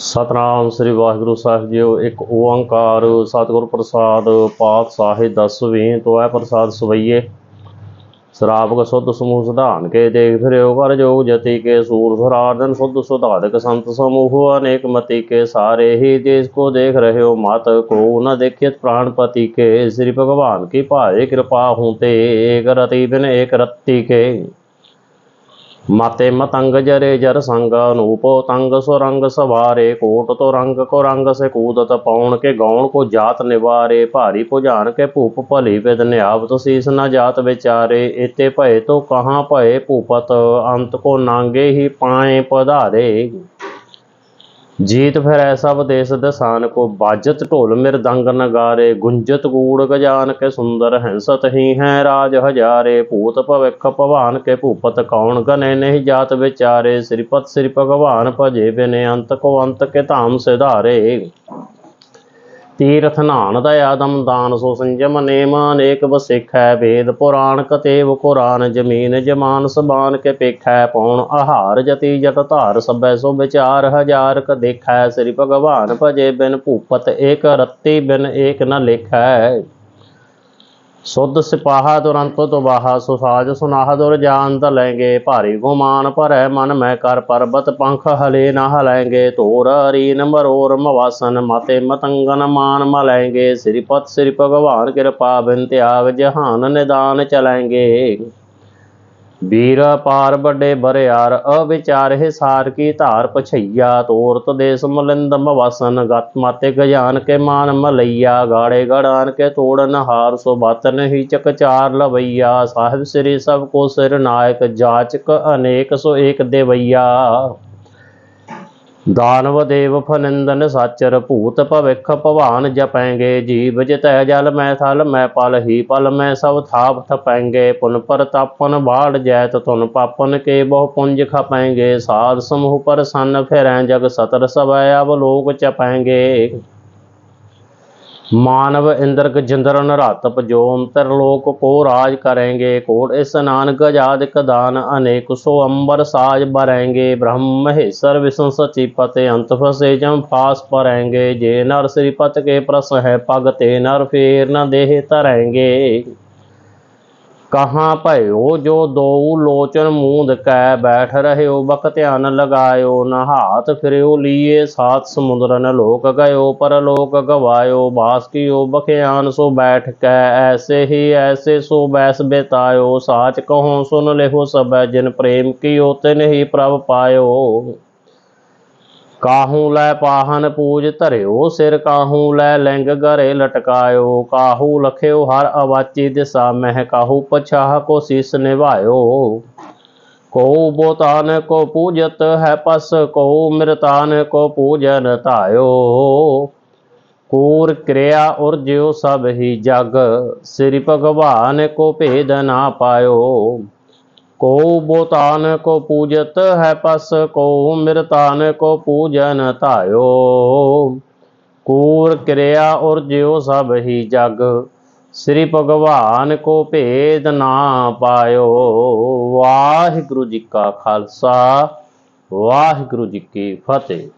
ਸਤਨਾਮ ਸ੍ਰੀ ਵਾਹਿਗੁਰੂ ਸਾਹਿਬ ਜੀਓ। ਇੱਕ ਓੰਕਾਰ ਸਤਿਗੁਰ ਪ੍ਰਸਾਦ ਪਾਤ ਸਾਹਿਬ ਦਸਵੀਂ ਤੋਂ ਪ੍ਰਸਾਦ ਸਵਈਏ। ਸ਼ਰਾਬਕ ਸੁਧ ਸਮੂਹ ਸੁਧਾਨ ਕੇ ਦੇਖ ਫਿਰਿਓ, ਕਰ ਜੋਗ ਜਤੀ ਕੇ ਸੂਰ ਸਰਾਰਦਨ ਸੁਧ ਸੁਧਾਰਕ ਸੰਤ ਸਮੂਹ ਅਨੇਕ ਮਤੀ ਕੇ ਸਾਰੇ ਹੀ ਦੇਸ਼ ਕੋ ਦੇਖ ਰਹੇ ਹੋ, ਮਤ ਕੋ ਨ ਦੇਖਿਤ ਪ੍ਰਾਣਪਤੀ ਕੇ। ਸ੍ਰੀ ਭਗਵਾਨ ਕੀ ਭਾਏ ਕਿਰਪਾ ਹੂੰ ਤੇ ਏਕ ਰਤੀ ਬਿਨ ਏਕ ਰਤੀ ਕੇ। ਮਤੇ ਮਤੰਗ ਜਰੇ ਜਰ ਸੰਗ ਅਨੂਪੋ, ਤੰਗ ਸੋ ਰੰਗ ਸਵਾਰੇ, ਕੋਟ ਤੋ ਰੰਗ ਕੋ ਰੰਗ ਸੇ ਕੂਦਤ ਪਾਉਣ ਕੇ ਗਾਉਣ ਕੋ ਜਾਤ ਨਿਵਾਰੇ, ਭਾਰੀ ਭੁਜਾਨ ਕੇ ਭੂਪ ਭਲੀ ਵਿਦ ਨਿਆਵਤ ਸੀਸ ਨਾ ਜਾਤ ਵਿਚਾਰੇ ਇਤੇ ਭਏ ਤੋ ਕਹਾਂ ਭਏ ਭੂਪਤ, ਅੰਤ ਕੋ ਨਾਂਗੇ ਹੀ ਪਾਏ ਪਧਾਰੇ। ਜੀਤ ਫਿਰ ਐਸਾ ਵਿਦੇਸ ਦਸਾਨ ਕੋ ਬਾਜਤ ਢੋਲ ਮਿਰਦੰਗ ਨਗਾਰੇ ਗੁੰਜਤ ਗੂੜ ਗਜਾਨ ਕੇ ਸੁੰਦਰ ਹੰਸਤ ਹੀ ਹੈ ਰਾਜ ਹਜ਼ਾਰੇ, ਭੂਤ ਭਵਿਖ ਭਵਾਨ ਕੇ ਭੂਪਤ ਕੌਣ ਗਨੇ ਨਹੀਂ ਜਾਤ ਵਿਚਾਰੇ, ਸ੍ਰੀਪਤ ਸ੍ਰੀ ਭਗਵਾਨ ਭਜੇ ਬਿਨੇ ਅੰਤ ਕੋ ਅੰਤ ਕੇ ਧਾਮ ਸਿਧਾਰੇ। ਤੀਰਥ ਨਾਨ ਦਇਆਦਮ ਦਾਨ, ਸੋ ਸੰਜਮ ਨੇਮ ਅਨੇਕ ਬਸਿਖੈ ਵੇਦ ਪੁਰਾਣ ਕਤੇਵ ਕੁਰਾਨ, ਜਮੀਨ ਜਮਾਨ ਸਬਾਨ ਕੇ ਪੇਖੈ ਪੌਣ ਆਹਾਰ ਜਤੀ ਜਤ ਧਾਰ, ਸਭੈ ਸੋ ਵਿਚਾਰ ਹਜ਼ਾਰ ਕ ਦੇਖੈ, ਸ੍ਰੀ ਭਗਵਾਨ ਭਜੇ ਬਿਨ ਭੂਪਤ ਏਕ ਰੱਤੀ ਬਿਨ ਏਕ ਨ ਲੇਖੈ। ਸੁਧ ਸਿਪਾਹਾ ਦੁਰੰਤ ਤੁਬਾਹਾ ਸੁਸਾਜ ਸੁਨਾਹ ਦੁਰ ਜਾਨ ਤਲੈਂਗੇ ਭਾਰੀ ਗੁਮਾਨ ਭਰੈ ਮਨ ਮੈਂ ਕਰ ਪਰਬਤ ਪੰਖ, ਹਲੇ ਨਾ ਹਲੈਂਗੇ। ਧੋਰ ਰੀਨ ਮਰੋਰ ਮਵਾਸਨ, ਮਤੇ ਮਤੰਗਨ ਮਾਨ ਮਲੈਂਗੇ। ਸ੍ਰੀਪਤ ਸ੍ਰੀ ਭਗਵਾਨ ਕਿਰਪਾ ਬਿਨ ਤਿਆਗ, ਜਹਾਨ ਨਿਦਾਨ ਚਲੈਂਗੇ। ਵੀਰ ਪਾਰ ਵੱਡੇ ਬਰਿਆਰ, ਅਵਿਚਾਰ ਹਿਸਾਰ ਕੀ ਧਾਰ ਪਛਈਆ। ਤੋਰਤ ਦੇਸ ਮਲਿੰਦ ਮਵਸਨ, ਗਤ ਮਾਤੇ ਗਜਾਨ ਕੇ ਮਾਨ ਮਲਈਆ। ਗਾੜੇ ਗੜਾਨ ਕੇ ਤੋੜਨ ਹਾਰ, ਸੋ ਬਤ ਨਹੀਂ ਚਕਚਾਰ ਲਵਈਆ। ਸਾਹਿਬ ਸ੍ਰੀ ਸਭ ਕੋ ਸਿਰ ਨਾਇਕ, ਜਾਚਕ ਅਨੇਕ ਸੋ ਏਕ ਦੇਵਈਆ। ਦਾਨਵ ਦੇਵ ਫਨਿੰਦਨ ਸਾਚਰ ਭੂਤ ਭਵਿਖ ਭਵਾਨ ਜਪੈਂਗੇ, ਜੀਵ ਜਿਤੈ ਜਲ ਮੈਂ ਥਲ, ਮੈਂ ਪਲ ਹੀ ਪਲ, ਮੈਂ ਸਭ ਥਾਪ ਥਪੈਂਗੇ, ਪੁਨ ਪ੍ਰਤਾਪਨ ਬਾੜ ਜੈਤ ਤੁਨ ਪਾਪਨ ਕੇ ਬਹੁ ਪੁੰਜ ਖਪੈਂਗੇ, ਸਾਧ ਸਮੂਹ ਪ੍ਰਸੰਨ ਫਿਰੈ, ਜਗ ਸਤਰ ਸਵੈ ਅਵਲੋਕ ਚਪੈਂਗੇ। ਮਾਨਵ ਇੰਦਰ ਗਜਿੰਦਰ ਨਰਾਤਪ ਜੋਮ ਤਰਲੋਕ ਕੋ ਰਾਜ ਕरेंगे ਕੋਟ ਇਸਨਾਨ ਗਜਾਦਿਕ ਦਾਨ ਅਨੇਕ, ਸੋ ਅੰਬਰ ਸਾਜ ਬਰੈਂਗੇ ਬ੍ਰਹਮ ਮਹੇਸ਼ਰ ਵਿਸ਼ਨ ਸਚੀ ਪਤੇ, ਅੰਤ ਫਸੇ ਜਮ ਫਾਸ ਪਰੈਂਗੇ ਜੇ ਨਰ ਸ੍ਰੀ ਪਤ ਕੇ ਪ੍ਰਸ ਹੈ, ਪਗ ਤੇ ਨਰ ਫੇਰ ਨ ਕਹਾਂ ਭਇਓ ਜੋ ਦੋਉ ਲੋਚਨ ਮੂੰਦ ਕੈ ਬੈਠ ਰਹਿਓ, ਬਕ ਧਿਆਨ ਲਗਾਇਓ, ਨਹਾਤ ਫਿਰਿਓ, ਲੀਏ ਸਾਤ ਸਮੁੰਦਰਨ ਲੋਕ ਗਇਓ ਪਰ ਲੋਕ ਗਵਾਇਓ ਬਾਸਕਿਓ ਬਖਿਆਨ ਸੋ ਬੈਠ ਕੈ, ਐਸੇ ਹੀ ਐਸੇ ਸੋ ਬੈਸ ਬਿਤਾਇਓ, ਸਾਚ ਕਹੋ ਸੁਨ ਲਿਹੋ ਸਬੈ ਜਿਨ ਪ੍ਰੇਮ ਕੀਓ ਤਿਨ ਹੀ ਪ੍ਰਭ ਪਾਇਓ। ਕਾਹੂ ਲੈ ਪਾਹਨ ਪੂਜ ਧਰਿਓ ਸਿਰ, ਕਾਹੂ ਲੈ ਲਿੰਗ ਘਰੇ ਲਟਕਾਇਓ, ਕਾਹੂ ਲਖਿਓ ਹਰ ਅਵਾਚੀ ਦਿਸਾ, ਮਹਿ ਕਾਹੂ ਪਛਾਹ ਕੋ ਸੀਸ ਨਿਭਾਇਓ ਕੋ ਬੋਤਾਨ ਕੋ ਪੂਜਤ ਹੈ ਪਸ ਕੋ ਮਿਰਤਾਨ ਕੋ ਪੂਜਨ ਧਾਇਓ। ਕੂਰ ਕਿਰਿਆ ਉਰਜਿਓ ਸਭ ਹੀ ਜਗ, ਸ੍ਰੀ ਭਗਵਾਨ ਕੋ ਭੇਦ ਨਾ ਪਾਇਓ। ਕੋ ਬੋਤਾਨ ਕੋ ਪੂਜਤ ਹੈ ਪਸ, ਕੋ ਮਿਰਤਾਨ ਕੋ ਪੂਜਨ ਧਾਇਓ। ਕੂਰ ਕਿਰਿਆ ਉਰਜਿਓ ਸਭ ਹੀ ਜਗ, ਸ੍ਰੀ ਭਗਵਾਨ ਕੋ ਭੇਦ ਨਾ ਪਾਇਓ। ਵਾਹਿਗੁਰੂ ਜੀ ਕਾ ਖਾਲਸਾ, ਵਾਹਿਗੁਰੂ ਜੀ ਕੀ ਫਤਿਹ।